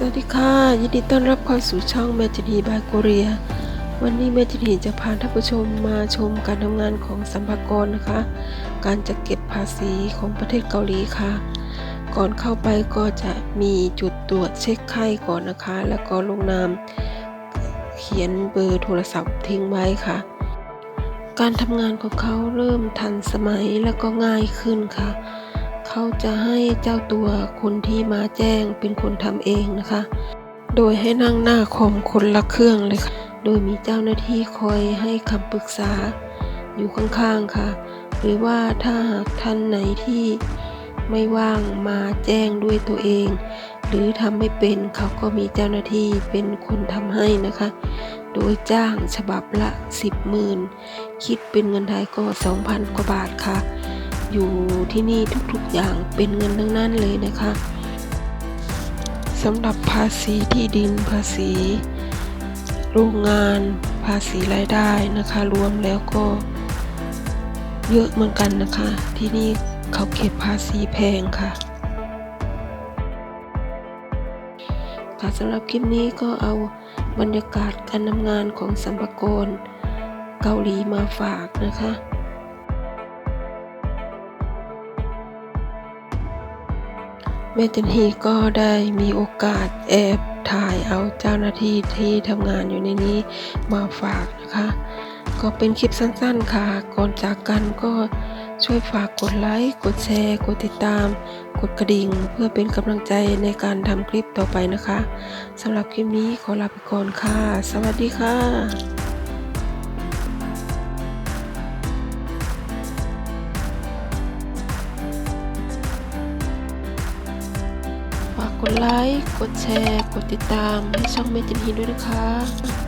สวัสดีค่ะ ยินดีต้อนรับเข้าสู่ช่องแมจินีบายโกเรีย วันนี้แมจินีจะพาท่านผู้ชมมาชมการทำงานของสัมภากรนะคะ การจัดเก็บภาษีของประเทศเกาหลีค่ะ ก่อนเข้าไปก็จะมีจุดตรวจเช็คไข้ก่อนนะคะ แล้วก็ลงนามเขียนเบอร์โทรศัพท์ทิ้งไว้ค่ะ การทำงานของเขาเริ่มทันสมัยแล้วก็ง่ายขึ้นค่ะ เขาจะให้เจ้าตัวคนที่มาแจ้งเป็นคนทำเองนะคะ โดยให้นั่งหน้าคอมคนละเครื่องเลยค่ะ โดยมีเจ้าหน้าที่คอยให้คำปรึกษาอยู่ข้างๆค่ะ หรือว่าถ้าหากท่านไหนที่ไม่ว่างมาแจ้งด้วยตัวเอง หรือทำไม่เป็นเขาก็มีเจ้าหน้าที่เป็นคนทำให้นะคะ โดยจ้างฉบับละ 10หมื่นคิดเป็นเงินไทยก็ 2,000 กว่าบาทค่ะ อยู่ที่นี่ทุกๆอย่างเป็นเงินทั้งนั้นเลยนะคะสำหรับภาษีที่ดินภาษีโรงงานภาษีรายได้นะคะ รวมแล้วก็ เยอะเหมือนกันนะคะ ที่นี่เขาเก็บภาษีแพงค่ะค่ะสำหรับคลิปนี้ก็เอาบรรยากาศการทำงานของสัมภากรเกาหลีมาฝากนะคะ แม่จันฮีก็ได้มีโอกาสแอบถ่ายเอาเจ้าหน้าที่ที่ทำงานอยู่ในนี้มาฝากนะคะ ก็เป็นคลิปสั้นๆค่ะ ก่อนจากกันก็ช่วยฝากกดไลค์ กดแชร์ กดติดตาม กดกระดิ่ง เพื่อเป็นกำลังใจในการทำคลิปต่อไปนะคะสำหรับคลิปนี้ขอลาไปก่อนค่ะ สวัสดีค่ะ ฝากกดไลค์ กดแชร์ กดติดตามให้ช่องเมจินฮีด้วยนะคะ